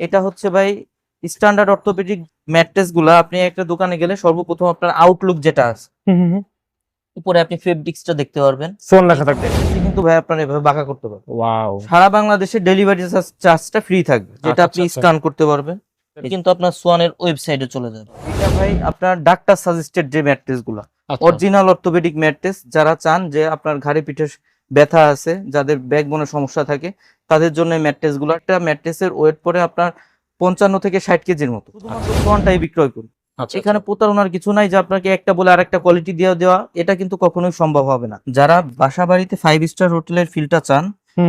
এটা হচ্ছে ভাই স্ট্যান্ডার্ড অর্থোপেডিক ম্যাট্রেসগুলা। আপনি একটা দোকানে গেলে সর্বপ্রথম আপনার আউটলুক যেটা আছে উপরে আপনি ফেব্রিক্সটা দেখতে পারবেন। সোন লেখা থাকবে কিন্তু ভাই আপনার এভাবে বাঁকা করতে পারবেন। ওয়াও। সারা বাংলাদেশে ডেলিভারি চার্জটা ফ্রি থাকবে যেটা আচ্ছা, আপনি আচ্ছা। স্ক্যান করতে পারবেন। কিন্তু আপনার সোয়ানের ওয়েবসাইটে চলে যাবে। এটা ভাই আপনার ডাক্তার সাজেস্টেড যে ম্যাট্রেসগুলা। আচ্ছা। অরিজিনাল অর্থোপেডিক ম্যাট্রেস যারা চান যে আপনার ঘাড়ে পিঠে ব্যথা আছে যাদের ব্যাকবোনের সমস্যা থাকে তাদের জন্য ম্যাট্রেসগুলো। একটা ম্যাট্রেসের ওয়েট পরে আপনার পঞ্চান্ন থেকে ষাট কেজির মতো। সোয়ানটাই বিক্রয় করি আচ্ছা, এখানে প্রতারণার কিছু নাই যে আপনাকে একটা বলে আরেকটা কোয়ালিটি দিয়ে দেওয়া এটা কিন্তু কখনোই সম্ভব হবে না। যারা বাসা বাড়িতে ফাইভ স্টার হোটেলের ফিলটা চান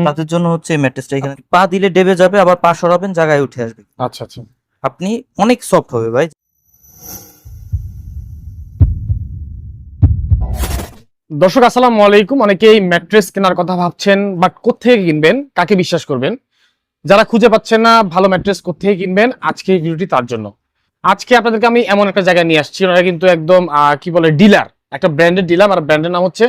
তাদের জন্য হচ্ছে এই ম্যাট্রেসটা এখানে। পা দিলে ডেবে যাবে আবার পা সরাবেন জায়গায় উঠে আসবে। আচ্ছা আচ্ছা। আপনি অনেক সফট হবে ভাই। দর্শক, আসসালামু আলাইকুম। অনেকেই ম্যাট্রেস কেনার কথা ভাবছেন বাট কোথেকে কিনবেন? কাকে বিশ্বাস করবেন? যারা খুঁজে পাচ্ছেন না, ভালো ম্যাট্রেস কোথেকে কিনবেন? আজকে এই ভিডিওটি তার জন্য। আজকে আপনাদেরকে আমি এমন একটা জায়গায় নিয়ে আসছি, ওনারা কিন্তু একদম কি বলে, ডিলার। একটা ব্র্যান্ডের ডিলার, আর ব্র্যান্ডের নাম হচ্ছে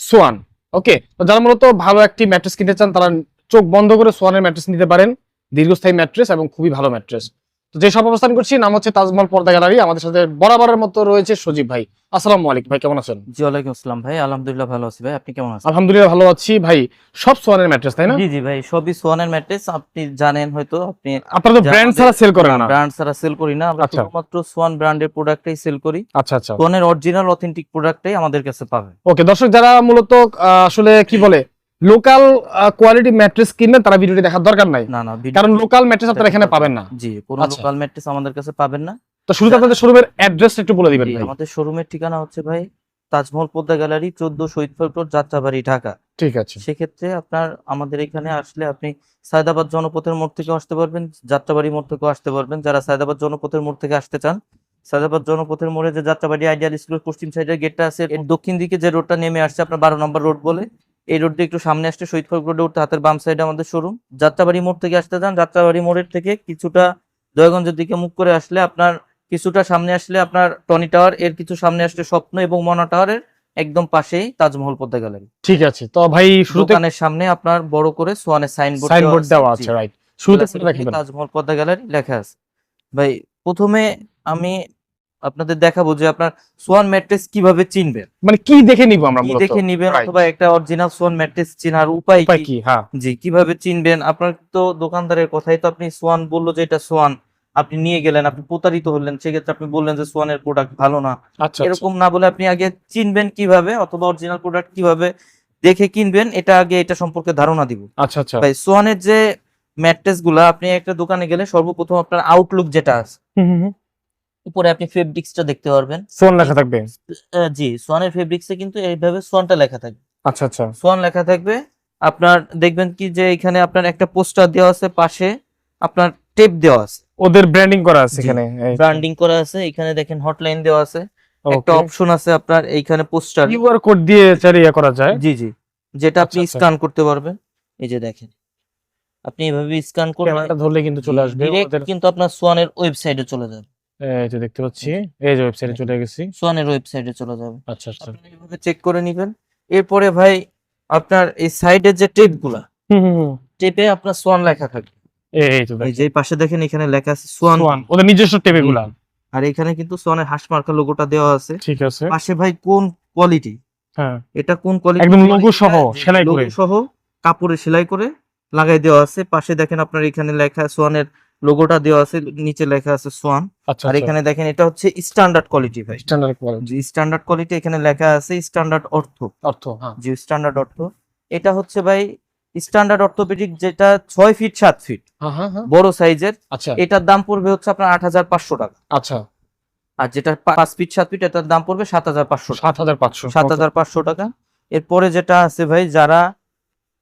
সোয়ান। ওকে? তো যারা মূলত ভালো একটি ম্যাট্রেস কিনতে চান, তারা চোখ বন্ধ করে সোয়ানের ম্যাট্রেস নিতে পারেন। দীর্ঘস্থায়ী ম্যাট্রেস এবং খুবই ভালো ম্যাট্রেস। তো যে সব অবস্থান করছি নাম হচ্ছে তাজমহল পর্দা গ্যালারি। আমাদের সাথে বরাবরের মতো রয়েছে সজীব ভাই। আসসালামু আলাইকুম ভাই কেমন আছেন? জি ওয়ালাইকুম আসসালাম ভাই। আলহামদুলিল্লাহ ভালো আছি ভাই। আপনি কেমন আছেন? আলহামদুলিল্লাহ ভালো আছি ভাই। সব সোয়ানের ম্যাট্রেস তাই না? জি জি ভাই সবই সোয়ানের ম্যাট্রেস আপনি জানেন হয়তো আপনি আপনারা তো ব্র্যান্ড ছাড়া সেল করেন না। ব্র্যান্ড ছাড়া সেল করি না। আমরা আচ্ছা। শুধুমাত্র সোয়ান ব্র্যান্ডের প্রোডাক্টটাই সেল করি। আচ্ছা আচ্ছা। সোয়ানের অরিজিনাল অথেন্টিক প্রোডাক্টই আমাদের কাছে পাবে। ওকে দর্শক যারা মূলত আসলে কি বলে লোকাল কোয়ালিটি ম্যাট্রেস কিনবেন তারা ভিডিওটি দেখার দরকার নাই। না না কারণ লোকাল ম্যাট্রেস আপনারা এখানে পাবেন না। জি কোনো আচ্ছা। লোকাল ম্যাট্রেস আমাদের কাছে পাবেন না। তো শুরুতে আপনাদের শোরুমের অ্যাড্রেস একটু বলে দিবেন ভাই। আমাদের শোরুমের ঠিকানা হচ্ছে ভাই তাজমহল পদ্মা গ্যালারি চোদ্দ শহীদ ফেরপুর যাত্রাবাড়ি ঢাকা। ঠিক আছে। সেক্ষেত্রে আপনার আমাদের এখানে আসলে আপনি সায়দাবাদ জনপথের মোড় থেকে আসতে পারবেন যাত্রাবাড়ি মোড় থেকেও আসতে পারবেন। যারা সায়দাবাদ জনপথের মোড় থেকে আসতে চান সায়দাবাদ জনপথের মোড়ে যে যাত্রাবাড়ি আইডিয়াল স্কুলের পশ্চিম সাইডের গেটটা আছে এর দক্ষিণ দিকে যে রোডটা নেমে আসছে আপনার বারো নম্বর রোড বলে এই রোড দিয়ে একটু সামনে আসতে শহীদ রোডে উঠতে হাতের বাম সাইডে আমাদের শোরুম যাত্রাবাড়ি মোড় থেকে আসতে চান যাত্রাবাড়ি মোড়ের থেকে কিছুটা দয়াগঞ্জের দিকে মুখ করে আসলে আপনার কিছুটা সামনে আসলে আপনার টনি টাওয়ার এর কিছু সামনে আসলে স্বপ্ন এবং মনা টাওয়ারের একদম পাশেই তাজমহল পদ্মা গ্যালারি। ঠিক আছে তো ভাই শুরুতে দোকানের সামনে আপনার বড় করে সোয়ানের সাইনবোর্ড সাইনবোর্ড দেওয়া আছে রাইট শুরুতে তাজমহল পদ্মা গ্যালারি লেখা আছে। ভাই প্রথমে আমি আপনাদের দেখাবো যে আপনার সোয়ান ম্যাট্রেস কীভাবে চিনবেন। মানে কি দেখে নিব আমরা কি দেখে নিবেন অথবা একটা অরিজিনাল সোয়ান ম্যাট্রেস চেনার উপায় কি? হ্যাঁ। জি কীভাবে চিনবেন? আপনার তো দোকানদারের কথাই তো আপনি সোয়ান বলল যে এটা সোয়ান। আপনি নিয়ে গেলেন আপনি প্রতারিত হলেন সেক্ষেত্রে আপনি বললেন যে সোয়ানের প্রোডাক্ট ভালো না। আচ্ছা আচ্ছা। এরকম না বলে আপনি আগে চিনবেন কীভাবে অথবা অরিজিনাল প্রোডাক্ট কীভাবে দেখে কিনবেন এটা আগে এটা সম্পর্কে ধারণা দিব। আচ্ছা আচ্ছা। ভাই সোয়ানের যে ম্যাট্রেসগুলা আপনি একটা দোকানে গেলে সর্বপ্রথম আপনার আউটলুক যেটা আছে। উপরে আপনি ফেব্রিক্সটা দেখতে পারবেন। সোন লেখা থাকবে? জি সোয়ানের ফেব্রিক্সে কিন্তু এইভাবে সোয়ানটা লেখা থাকবে। আচ্ছা আচ্ছা। সোয়ান লেখা থাকবে। আপনার দেখবেন কি যে এখানে আপনার একটা পোস্টার দেওয়া আছে পাশে আপনার টেপ দেওয়া আছে। ওদের ব্র্যান্ডিং করা আছে এখানে। ব্র্যান্ডিং করা আছে। এখানে দেখেন হটলাইন দেওয়া আছে। একটা অপশন আছে আপনার এইখানে পোস্টার কিউআর কোড দিয়ে চাইলে ইয়ে করা যায়। জি জি। যেটা আপনি আচ্ছা, আচ্ছা। স্ক্যান করতে পারবেন। এই যে দেখেন। আপনি এভাবে স্ক্যান করলে ক্যামেরাটা ধরলে কিন্তু চলে আসবে কিন্তু আপনার সোয়ানের ওয়েবসাইটে চলে যাবে। এই যে দেখতে পাচ্ছি এই যে। ওয়েবসাইটে চলে গেছি। সোয়ানের ওয়েবসাইটে চলে যাবে। আচ্ছা আচ্ছা। আপনি এভাবে চেক করে নেবেন। এরপরে ভাই আপনার এই সাইডের যে টেপগুলা হুম। টেপে আপনার সোয়ান লেখা থাকে এই তো এই যে পাশে দেখেন এখানে লেখা আছে সোয়ান। সোয়ান ওদের নিজস্ব টেপে গুলা আর এখানে কিন্তু সোয়ানের হাঁস মার্কা লোগোটা দেওয়া আছে। ঠিক আছে। পাশে ভাই কোন কোয়ালিটি হ্যাঁ। এটা কোন কোয়ালিটি একদম logo সহ, সেলাই করে। সহ কাপড়ে সেলাই করে লাগাই দেওয়া আছে। পাশে দেখেন আপনার এখানে লেখা সোয়ানের লোগোটা দেওয়া আছে নিচে লেখা আছে সোয়ান আচ্ছা আর এখানে দেখেন এটা হচ্ছে স্ট্যান্ডার্ড কোয়ালিটি ভাই। স্ট্যান্ডার্ড কোয়ালিটি জি স্ট্যান্ডার্ড কোয়ালিটি এখানে লেখা আছে স্ট্যান্ডার্ড অর্থ। অর্থ হ্যাঁ। জি স্ট্যান্ডার্ড অর্থ এটা হচ্ছে ভাই স্ট্যান্ডার্ড অর্থোপেডিক যেটা ছয় ফিট সাত ফিট হ্যাঁ হ্যাঁ হ্যাঁ। বড় সাইজের আচ্ছা। এটার দাম পড়বে হচ্ছে আপনার আট হাজার পাঁচশো টাকা। আচ্ছা। আর যেটা পাঁচ ফিট সাত ফিট এটার দাম পড়বে সাত হাজার পাঁচশো সাত হাজার পাঁচশো সাত হাজার পাঁচশো টাকা। এরপরে যেটা আছে ভাই যারা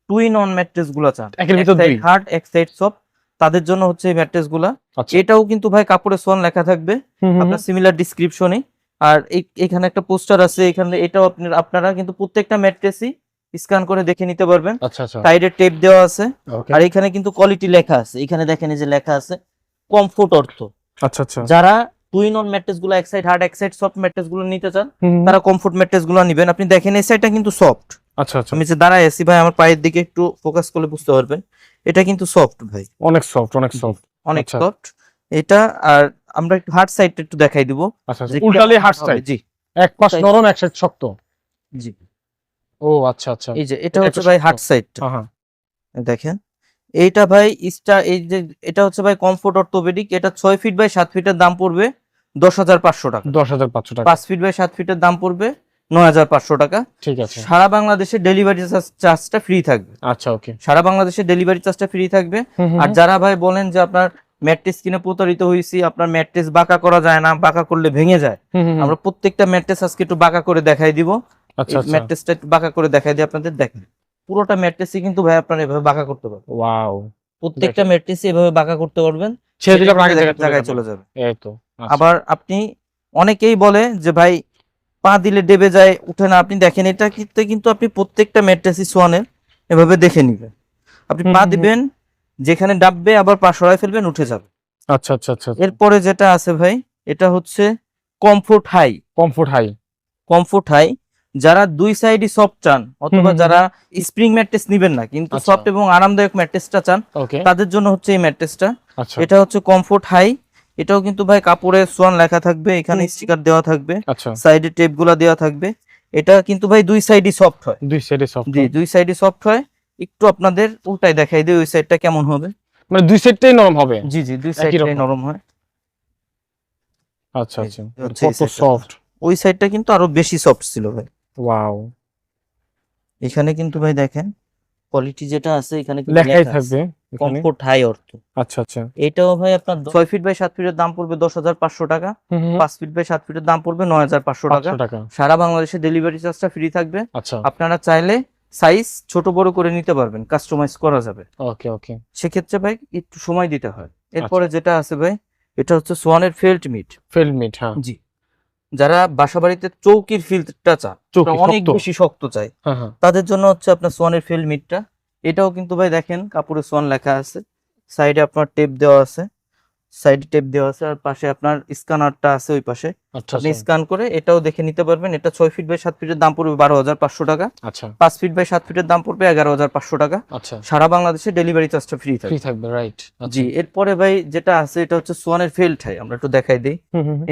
টুইন অন ম্যাট্রেসগুলা চান ভিতর দুই। হার্ড এক সাইড সফট তাদের জন্য হচ্ছে এই ম্যাট্রেসগুলা। আচ্ছা। এটাও কিন্তু ভাই কাপড়ে সোয়ান লেখা থাকবে। আপনার সিমিলার ডিসক্রিপশনে আর এখানে একটা পোস্টার আছে এখানে এটাও আপনার আপনারা কিন্তু প্রত্যেকটা ম্যাট্রেসই স্ক্যান করে দেখে নিতে পারবেন। আচ্ছা আচ্ছা। সাইডে টেপ দেওয়া আছে। আর এখানে কিন্তু কোয়ালিটি লেখা আছে। এখানে দেখেন এই যে লেখা আছে কমফোর্ট অর্থ আচ্ছা আচ্ছা। যারা টুইন অন ম্যাট্রেসগুলো এক সাইড হার্ড এক সাইড সফট ম্যাট্রেসগুলো নিতে চান। তারা কমফোর্ট ম্যাট্রেসগুলো নিবেন। আপনি দেখেন এই সাইডটা কিন্তু সফট আচ্ছা আচ্ছা। আমি যে দাঁড়ায় আছি ভাই আমার পায়ের দিকে একটু ফোকাস করলে বুঝতে পারবেন। এটা কিন্তু সফট ভাই। অনেক সফট অনেক সফট অনেক আচ্ছা। সফট এটা আর আমরা একটু হার্ড সাইডটা একটু দেখাই দিব। আচ্ছা আচ্ছা। উল্টালে হার্ড সাইড জি। এক পাশ নরম এক সাইড শক্ত। জি। ও আচ্ছা আচ্ছা। এই যে এটা হচ্ছে ভাই। হার্ড সাইডটা হ্যাঁ দেখেন। এইটা ভাই স্টার এই যে এটা হচ্ছে ভাই কমফোর্ট অর্থোপেডিক এটা ছয় ফিট বাই সাত ফিটের দাম পড়বে দশ হাজার পাঁচশো টাকা। দশ হাজার পাঁচশো টাকা। পাঁচ ফিট বাই সাত ফিটের দাম পড়বে নয় হাজার পাঁচশো টাকা। ঠিক আছে। সারা বাংলাদেশে ডেলিভারি চার্জটা ফ্রি থাকবে। আচ্ছা ওকে সারা বাংলাদেশে ডেলিভারি চার্জটা ফ্রি থাকবে। আর যারা ভাই বলেন যে আপনার ম্যাট্রেস কিনে প্রতারিত হয়েছি আপনার ম্যাট্রেস বাঁকা করা যায় না বাঁকা করলে ভেঙে যায় আমরা প্রত্যেকটা ম্যাট্রেস আজকে একটু বাঁকা করে দেখাই দিব। আচ্ছা আচ্ছা। ম্যাট্রেসটা একটু বাঁকা করে দেখাই দিই আপনাদের দেখেন। পুরোটা ম্যাট্রেসই কিন্তু ভাই আপনারা এভাবে বাঁকা করতে পারবেন। ওয়াও প্রত্যেকটা ম্যাট্রেসই এভাবে বাঁকা করতে পারবেন। ছেড়ে দিলে আপনার জায়গায় চলে যাবে। এই তো আচ্ছা। আবার আপনি অনেকেই বলে যে ভাই পা দিলে ডেবে যায় উঠে না। আপনি দেখেন এটা কিন্তু কিন্তু আপনি প্রত্যেকটা ম্যাট্রেসই সোয়ানের এভাবে দেখে নিবেন। আপনি পা। দিবেন যেখানে ডাববে আবার পা সরাই ফেলবেন উঠে যাবে। আচ্ছা আচ্ছা আচ্ছা এরপরে যেটা আছে ভাই এটা হচ্ছে comfort high comfort high comfort high যারা দুই সাইডই সফট চান অথবা যারা স্প্রিং ম্যাট্রেস নিবেন না কিন্তু আচ্ছা। সফট এবং আরামদায়ক ম্যাট্রেসটা চান তাদের জন্য হচ্ছে এই ম্যাট্রেসটা। আচ্ছা। এটা হচ্ছে কমফোর্ট হাই এটাও কিন্তু ভাই কাপড়ে সোয়ান লেখা থাকবে এখানে স্টিকার দেওয়া থাকবে আচ্ছা। সাইডে টেপগুলা দেওয়া থাকবে। এটা কিন্তু ভাই দুই সাইডই সফট হয়। দুই সাইডে সফট জি দুই সাইডই সফট হয়। একটু আপনাদের উল্টাই দেখাই দিই ওই সাইডটা কেমন হবে? মানে দুই সাইডটাই নরম হবে? জি জি দুই সাইডটাই নরম হয়। আচ্ছা আচ্ছা। কত সফট ওই সাইডটা কিন্তু আরও বেশি সফট ছিল ভাই। ওয়াও এখানে কিন্তু ভাই দেখেন কোয়ালিটি যেটা আছে এখানে লেখাই থাকবে কমফোর্ট হাই অর্থ। আচ্ছা আচ্ছা। এটাও ভাই আপনার ছয় ফিট বাই সাত ফিটের দাম পড়বে দশ হাজার পাঁচশো টাকা। হুম, হুম, ফিট বাই সাত ফিটের দাম পড়বে নয় হাজার পাঁচশো টাকা। সারা বাংলাদেশে ডেলিভারি চার্জটা ফ্রি থাকবে। আচ্ছা। আপনারা চাইলে সাইজ ছোট বড় করে নিতে পারবেন কাস্টমাইজ করা যাবে। ওকে ওকে। সেক্ষেত্রে ভাই একটু সময় দিতে হয়। এরপরে যেটা আছে ভাই এটা হচ্ছে সোয়ানের ফেল্ট মিট ফেল মিট হ্যাঁ। জি। যারা বাসা বাড়িতে চৌকির ফিল্ডটা চান চৌকি অনেক বেশি শক্ত চাই হ্যাঁ হ্যাঁ। তাদের জন্য হচ্ছে আপনার সোয়ানের ফিল্ড মিটটা এটাও কিন্তু ভাই দেখেন কাপড়ে সোয়ান লেখা আছে। সাইডে আপনার টেপ দেওয়া আছে। সাইডে টেপ দেওয়া আছে আর পাশে আপনার স্ক্যানারটা আছে ওই পাশে। আচ্ছা আপনি আচ্ছা। স্ক্যান করে এটাও দেখে নিতে পারবেন। এটা ছয় ফিট বাই সাত ফিটের দাম পড়বে বারো হাজার পাঁচশো টাকা। আচ্ছা। পাঁচ ফিট বাই সাত ফিটের দাম পড়বে এগারো হাজার পাঁচশো টাকা। আচ্ছা। সারা বাংলাদেশে ডেলিভারি চার্জটা ফ্রি ফ্রি থাকবে রাইট জি এরপরে ভাই যেটা আছে এটা হচ্ছে সোয়ানের ফেল্ট হাই। আমরা একটু দেখাই দিই।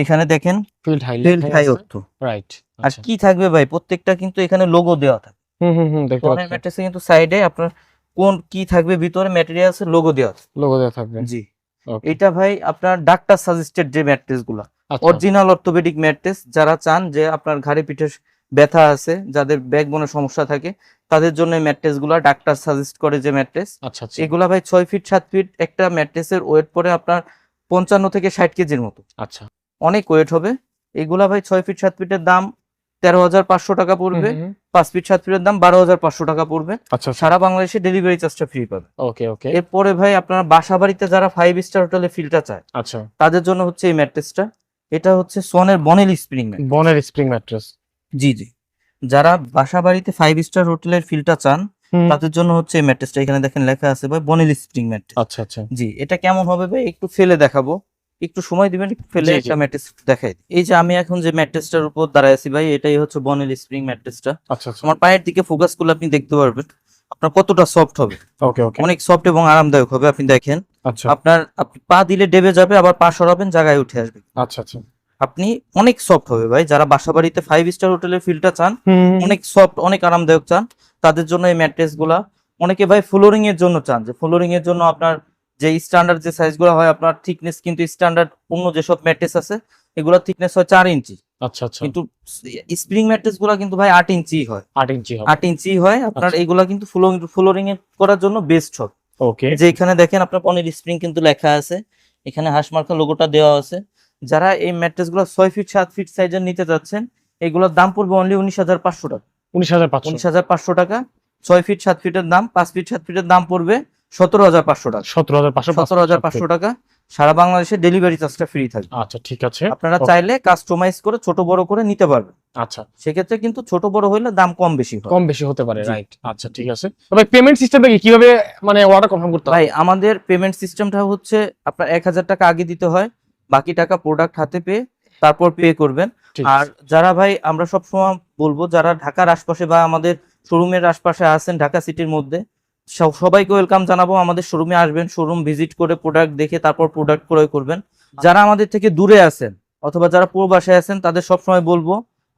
এখানে দেখেন ফিল্ড হাই ফেল্ট হাই অর্থ। রাইট আর কি থাকবে ভাই? প্রত্যেকটা কিন্তু এখানে লোগো দেওয়া থাকে হুম হুম হুম দেখতে সোয়ানের ম্যাট্রেসে কিন্তু সাইডে আপনার কোন কি থাকবে ভিতরে ম্যাটেরিয়ালস লোগো দেওয়া লোগো দেওয়া থাকবে। জি. এটা ভাই আপনার ডাক্তার সাজেস্টেড যে ম্যাট্রেসগুলা। অরিজিনাল অর্থোপেডিক ম্যাট্রেস যারা চান যে আপনার ঘাড়ে পিঠে ব্যথা আছে যাদের ব্যাকবোনের সমস্যা থাকে তাদের জন্য ম্যাট্রেসগুলা ডাক্তার সাজেস্ট করে যে ম্যাট্রেস আচ্ছা আচ্ছা। এগুলা ভাই ছয় ফিট সাত ফিট একটা ম্যাট্রেসের ওয়েট পরে আপনার পঞ্চান্ন থেকে ষাট কেজির মতো। আচ্ছা। অনেক ওয়েট হবে। এগুলা ভাই ছয় ফিট সাত ফিটের দাম তেরো হাজার পাঁচশো টাকা পড়বে। পাঁচ ফিট সাত ফিটের দাম বারো হাজার পাঁচশো টাকা পড়বে। আচ্ছা সারা বাংলাদেশে ডেলিভারি চার্জটা ফ্রি পাবে। ওকে ওকে এরপরে ভাই আপনারা বাসা বাড়িতে যারা ফাইভ স্টার হোটেলে ফিলটা চায় আচ্ছা। তাদের জন্য হচ্ছে এই ম্যাট্রেসটা এটা হচ্ছে সোনের বনেল স্প্রিং ম্যাট বনের স্প্রিং ম্যাট্রেস জি জি। যারা বাসা বাড়িতে ফাইভ স্টার হোটেলের ফিলটা চান তাদের জন্য হচ্ছে এই ম্যাট্রেসটা এখানে দেখেন লেখা আছে ভাই বনেল স্প্রিং ম্যাট্রেস আচ্ছা আচ্ছা। জি এটা কেমন হবে ভাই? একটু ফেলে দেখাবো। একটু সময় দিবেন ফেলে। একটা ম্যাট্রেস দেখাই এই যে আমি এখন যে ম্যাট্রেসটার উপর দাঁড়ায় আছি ভাই এটাই হচ্ছে বনেল স্প্রিং ম্যাট্রেসটা। আচ্ছা আচ্ছা। আমার পায়ের দিকে ফোকাস করলে আপনি দেখতে পারবেন আপনার কতটা সফট হবে। ওকে ওকে অনেক সফট এবং আরামদায়ক হবে আপনি দেখেন। আচ্ছা। আপনার আপনি পা দিলে ডেবে যাবে আবার পা সরাবেন জায়গায় উঠে আসবে। আচ্ছা আচ্ছা। আপনি অনেক সফট হবে ভাই যারা বাসা বাড়িতে ফাইভ স্টার হোটেলের ফিলটা চান অনেক সফট অনেক আরামদায়ক চান তাদের জন্য এই ম্যাট্রেসগুলা অনেকে ভাই ফ্লোরিং এর জন্য চান যে ফ্লোরিং এর জন্য আপনার যে স্ট্যান্ডার্ড যে সাইজগুলো হয় আপনার থিকনেস কিন্তু স্ট্যান্ডার্ড অন্য যেসব ম্যাট্রেস আছে এগুলোর থিকনেস হয় চার ইঞ্চি আচ্ছা আচ্ছা। কিন্তু স্প্রিং ম্যাট্রেসগুলা কিন্তু ভাই আট ইঞ্চি হয়। আট ইঞ্চি আট ইঞ্চি হয় আপনার আচ্ছা। এগুলা কিন্তু ফ্লোরিং ফ্লোরিং করার জন্য বেস্ট হবে। ওকে যে এখানে দেখেন আপনার পনির স্প্রিং কিন্তু লেখা আছে এখানে হাঁস মার্কা লোগোটা দেওয়া আছে। যারা এই ম্যাট্রেসগুলো ছয় ফিট সাত ফিট সাইজের নিতে যাচ্ছেন এগুলোর দাম পড়বে অনলি উনিশ হাজার পাঁচশো টাকা। উনিশ হাজার পাঁচশো। উনিশ হাজার পাঁচশো টাকা ছয় ফিট সাত ফিটের দাম পাঁচ ফিট সাত ফিটের দাম পড়বে। সতেরো হাজার পাঁচশো টাকা। সতেরো হাজার পাঁচশো সতেরো হাজার পাঁচশো টাকা। সারা বাংলাদেশে ডেলিভারি চার্জটা ফ্রি থাকবে। আচ্ছা ঠিক আছে। আপনারা চাইলে কাস্টমাইজ করে ছোট বড় করে নিতে পারবেন। আচ্ছা। সেক্ষেত্রে কিন্তু ছোট বড় হইলে দাম কম বেশি কম বেশি হতে পারে রাইট আচ্ছা ঠিক আছে। তবে পেমেন্ট সিস্টেমটা কি কীভাবে মানে অর্ডার কনফার্ম করতে ভাই আমাদের পেমেন্ট সিস্টেমটা হচ্ছে আপনার এক হাজার টাকা আগে দিতে হয় বাকি টাকা প্রোডাক্ট হাতে পেয়ে তারপর পে করবেন। আর যারা ভাই আমরা সবসময় বলব যারা ঢাকার আশপাশে বা আমাদের শোরুমের আশপাশে আছেন ঢাকা সিটির মধ্যে সবাইকে ওয়েলকাম জানাব। আমাদের শোরুমে আসবেন শোরুম ভিজিট করে প্রোডাক্ট দেখে তারপর প্রোডাক্ট ক্রয় করবেন। যারা আমাদের থেকে দূরে আছেন অথবা যারা প্রবাসে আছেন তাদের সবসময় বলব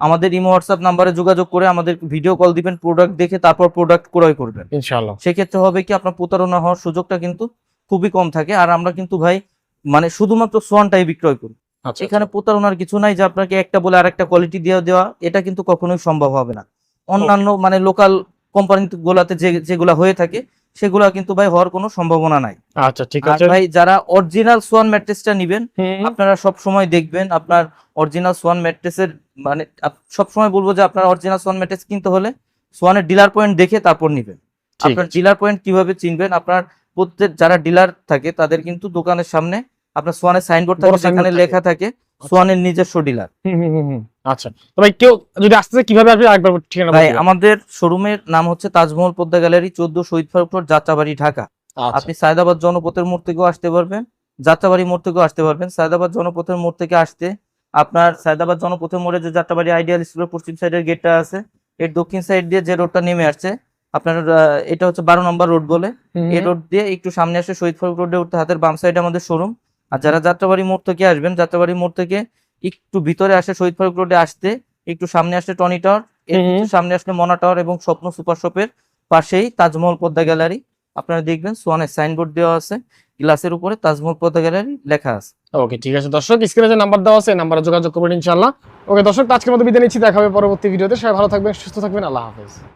আমাদের ইমো হোয়াটসঅ্যাপ নাম্বারে যোগাযোগ করে আমাদের ভিডিও কল দিবেন প্রোডাক্ট দেখে তারপর প্রোডাক্ট ক্রয় করবেন। ইনশাআল্লাহ। সেক্ষেত্রে হবে কি আপনার প্রতারণা হওয়ার সুযোগটা কিন্তু খুবই কম থাকে। আর আমরা কিন্তু ভাই মানে শুধুমাত্র সোয়ানটাই বিক্রয় করি। আচ্ছা। এখানে প্রতারণার কিছু নাই যে আপনাকে একটা বলে আরেকটা কোয়ালিটি দিয়ে দেওয়া এটা কিন্তু কখনোই সম্ভব হবে না। অন্যান্য মানে লোকাল কোম্পানি গুলাতে যে যেগুলা হয়ে থাকে সেগুলা কিন্তু ভাই হওয়ার কোনো সম্ভাবনা নাই। আচ্ছা ঠিক আছে। ভাই যারা অরিজিনাল সোয়ান ম্যাট্রেসটা নিবেন আপনারা সব সময় দেখবেন আপনার অরিজিনাল সোয়ান ম্যাট্রেসের মানে সব সময় বলব যে আপনার অরিজিনাল সোয়ান ম্যাট্রেস কিনতে হলে সোয়ানের ডিলার পয়েন্ট দেখে তারপর নিবেন। আপনার ডিলার পয়েন্ট কীভাবে চিনবেন? আপনার প্রত্যেক যারা ডিলার থাকে তাদের কিন্তু দোকানের সামনে আপনার সোয়ানের সাইনবোর্ড থাকে সেখানে লেখা থাকে। সোয়ানের নিজস্ব ডিলার। আচ্ছা। কেউ যদি আসতে কীভাবে আসবে? আরেকবার ঠিকানা ভাই আমাদের শোরুমের নাম হচ্ছে তাজমহল পদ্মা গ্যালারি চোদ্দ শহীদ ফারুক রোড যাত্রাবাড়ি ঢাকা। আচ্ছা। আপনি সায়দাবাদ জনপথের মোড় থেকেও আসতে পারবেন যাত্রাবাড়ি মোড় থেকেও আসতে পারবেন। সায়দাবাদ জনপথের মোড় থেকে আসতে আপনার সায়দাবাদ জনপথের মোড়ে যে যাত্রাবাড়ি আইডিয়াল স্কুলের পশ্চিম সাইডের গেটটা আছে এর দক্ষিণ সাইড দিয়ে যে রোডটা নেমে আসছে আপনার এটা হচ্ছে বারো নম্বর রোড বলে। এই রোড দিয়ে একটু সামনে আসে শহীদ ফারুক রোডে উঠতে হাতের বাম সাইডে আমাদের শোরুম। আর যারা যাত্রাবাড়ি মোড় থেকে আসবেন যাত্রাবাড়ি মোড় থেকে একটু ভিতরে আসে শহীদ ফারুক রোডে আসতে একটু সামনে আসলে টনি টাওয়ার সামনে আসলে মনা টাওয়ার এবং স্বপ্ন সুপার শপের পাশেই তাজমহল পদ্মা গ্যালারি। আপনারা দেখবেন সোয়ানের সাইনবোর্ড দেওয়া আছে গ্লাসের উপরে তাজমহল পদ্মা গ্যালারি লেখা আছে। ওকে ঠিক আছে। দর্শক স্ক্রিনে যে নাম্বার দেওয়া আছে নাম্বারে যোগাযোগ করবেন ইনশাআল্লাহ। ওকে দর্শক আজকের মতো বিদায় নিচ্ছি দেখা হবে পরবর্তী ভিডিওতে। সবাই ভালো থাকবেন সুস্থ থাকবেন আল্লাহ হাফেজ।